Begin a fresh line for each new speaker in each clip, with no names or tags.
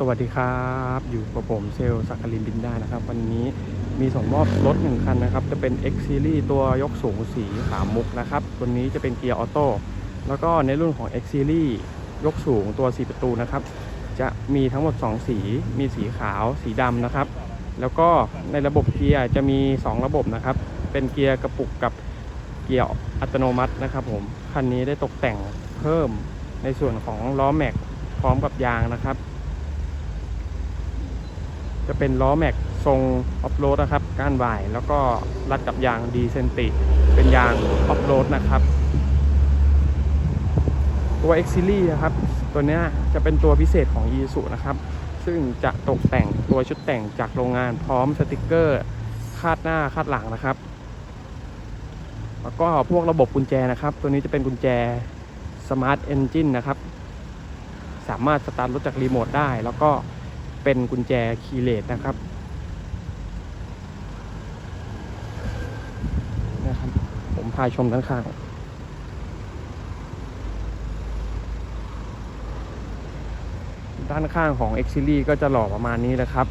สวัสดีครับ อยู่กับผมเซลสักกลินบินได้นะครับ วันนี้มีส่งมอบรถหนึ่งคันนะครับ จะเป็น X Series ตัวยกสูงสีขาวมุกนะครับ ตัวนี้จะเป็นเกียร์ออโต้แล้วก็ในรุ่นของ X Series ยกสูงตัว 4 ประตูนะครับ จะมีทั้งหมด 2 สี มีสีขาวสีดำนะครับ แล้วก็ในระบบเกียร์จะมี 2 ระบบนะครับ เป็นเกียร์กระปุกกับเกียร์อัตโนมัตินะครับผมคันนี้ได้ตกแต่งเพิ่มในส่วนของล้อแม็กพร้อมกับยางนะครับ จะเป็นล้อแม็กทรงออฟโรดนะครับ ก้านวาย แล้วก็รัดกับยางดีเซนติ เป็นยางออฟโรดนะครับ ตัว X Series นะครับ ตัวนี้จะเป็นตัวพิเศษของ y ีสุนะครับ ซึ่งจะตกแต่งตัวชุดแต่งจากโรงงานพร้อมสติกเกอร์คาดหน้าคาดหลังนะครับ แล้วก็พวกระบบกุญแจนะครับ ตัวนี้จะเป็นกุญแจ Smart Engine นะครับ สามารถสตาร์ทรถจากรีโมทได้แล้วก็ เป็นกุญแจคีย์เลสนะครับนะครับ ผมพาชมด้านข้างด้านข้างของ X Series ก็จะหล่อประมาณนี้นะครับ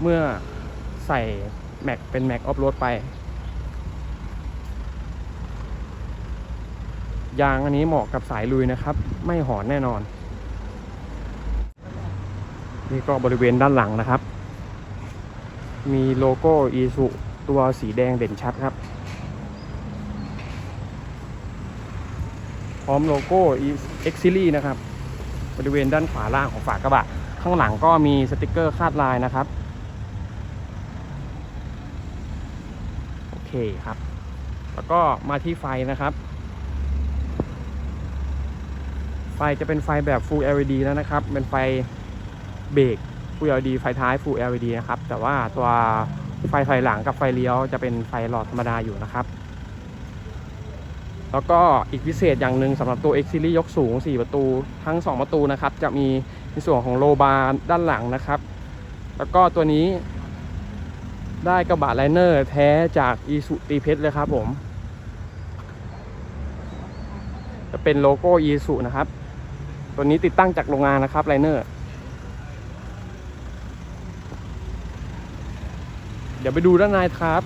เมื่อใส่แม็กเป็นแม็กออฟโรดไป ยางอันนี้เหมาะกับสายลุยนะครับ ไม่หอนแน่นอน นี่ก็บริเวณด้านหลังนะครับ มีโลโก้อีสุตัวสีแดงเด่นชัดครับ พร้อมโลโก้ X Series นะครับ บริเวณด้านขวาล่างของฝากระบะ ข้างหลังก็มีสติกเกอร์คาดลายนะครับ โอเคครับ แล้วก็มาที่ไฟนะครับ ไฟจะเป็นไฟแบบ Full LED แล้วนะครับ เป็นไฟ เบรก Full LED ไฟท้าย Full LED นะครับ แต่ว่าตัวไฟถอยหลังกับไฟเลี้ยวจะเป็นไฟหลอดธรรมดาอยู่นะครับ แล้วก็อีกพิเศษอย่างหนึ่งสำหรับตัว X Series ยกสูง 4 ประตู ทั้ง 2 ประตูนะครับ จะมีในส่วนของโลบาร์ด้านหลังนะครับ แล้วก็ตัวนี้ได้กระบะไลเนอร์แท้จากอีสุตีเพชรเลยครับผม จะเป็นโลโก้อีสุนะครับ ตัวนี้ติดตั้งจากโรงงานนะครับไลเนอร์ เดี๋ยวไปดูด้านในครับ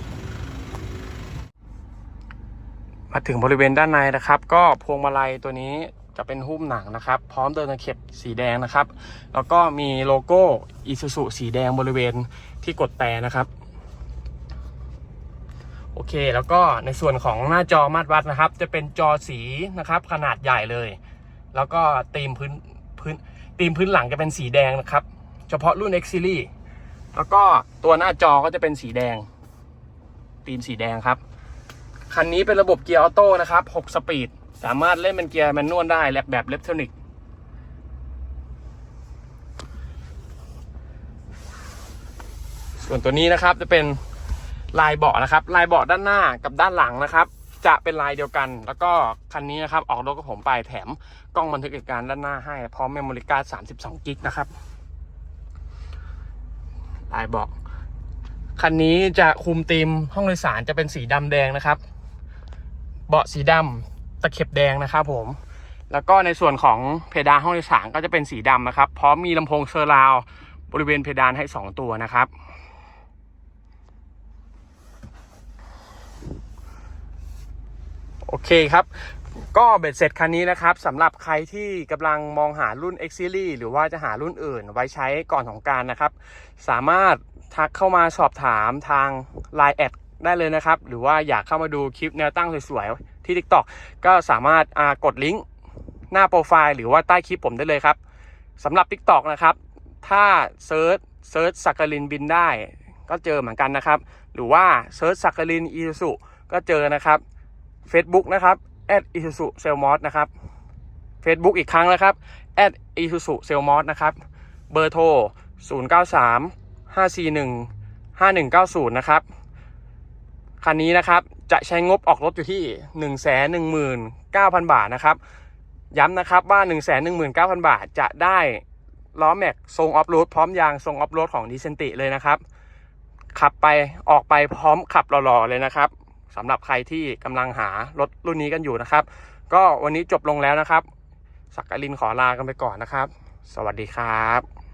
มาถึงบริเวณด้านในนะครับ ก็พวงมาลัยตัวนี้จะเป็นหุ้มหนังนะครับ พร้อมเดินตะเข็บสีแดงนะครับ แล้วก็มีโลโก้อีซูซูสีแดงบริเวณที่กดแต่นะครับโอเค แล้วก็ในส่วนของหน้าจอมาตรวัดนะครับ จะเป็นจอสีนะครับ ขนาดใหญ่เลย แล้วก็ตีมพื้นพื้นตีมพื้นหลังจะเป็นสีแดงนะครับ เฉพาะรุ่น X Series แล้วก็ตัวหน้าจอก็จะเป็นสีแดงตีมสีแดงครับคันนี้เป็นระบบเกียร์ออโต้นะครับ 6 สปีด สามารถเล่นเป็นเกียร์แมนนวลได้และแบบเล็กทรอนิกส่วนตัวนี้นะครับจะเป็นลายเบาะนะครับ ลายเบาะด้านหน้ากับด้านหลังนะครับ จะเป็นลายเดียวกัน แล้วก็คันนี้นะครับ ออกรถกับผมไปแถมกล้องบันทึกเหตุการณ์ด้านหน้าให้พร้อมเมมโมรี่การ์ด32 กิกนะครับ ลายเบาะคันนี้จะคุมธีมห้องโดยสารจะเป็นสีดำแดงนะครับ เบาะสีดำตะเข็บแดงนะครับผม แล้วก็ในส่วนของเพดานห้องโดยสารก็จะเป็นสีดำนะครับ พร้อมมีลำโพงเซอร์ราวบริเวณเพดานให้ 2 ตัวนะครับ โอเคครับ ก็เบ็ดเสร็จคันนี้นะครับสำหรับใครที่กำลังมองหารุ่น X Series หรือว่าจะหารุ่นอื่นไว้ใช้ก่อนของการนะครับ สามารถทักเข้ามาสอบถามทาง Line แอดได้เลยนะครับ หรือว่าอยากเข้ามาดูคลิปแนวตั้งสวยๆ ที่ TikTok ก็สามารถกดลิงก์หน้าโปรไฟล์หรือว่าใต้คลิปผมได้เลยครับสำหรับ TikTok นะครับ ถ้าเซิร์ชเซิร์ชสักกลินบินได้ ก็เจอเหมือนกันนะครับ หรือว่าเซิร์ชสักกลินอีสุก็เจอนะครับ Facebook นะครับ i s u z u s e l m o s นะครับ Facebook อีกครั้งนะครับ i s u z u s e l m o s นะครับ เบอร์โทร 093 541 5190 นะครับ คันนี้นะครับจะใช้งบออกรถอยู่ที่ 119,000 บาทนะครับ ย้ำนะครับว่า 119,000 บาทจะได้ล้อแม็กทรงออฟโรดพร้อมยางทรงออฟโรดของดิเซนติเลยนะครับ ขับไปออกไปพร้อมขับหล่อๆเลยนะครับ สำหรับใครที่กำลังหารถรุ่นนี้กันอยู่นะครับ ก็วันนี้จบลงแล้วนะครับ สักกลินขอลากันไปก่อนนะครับ สวัสดีครับ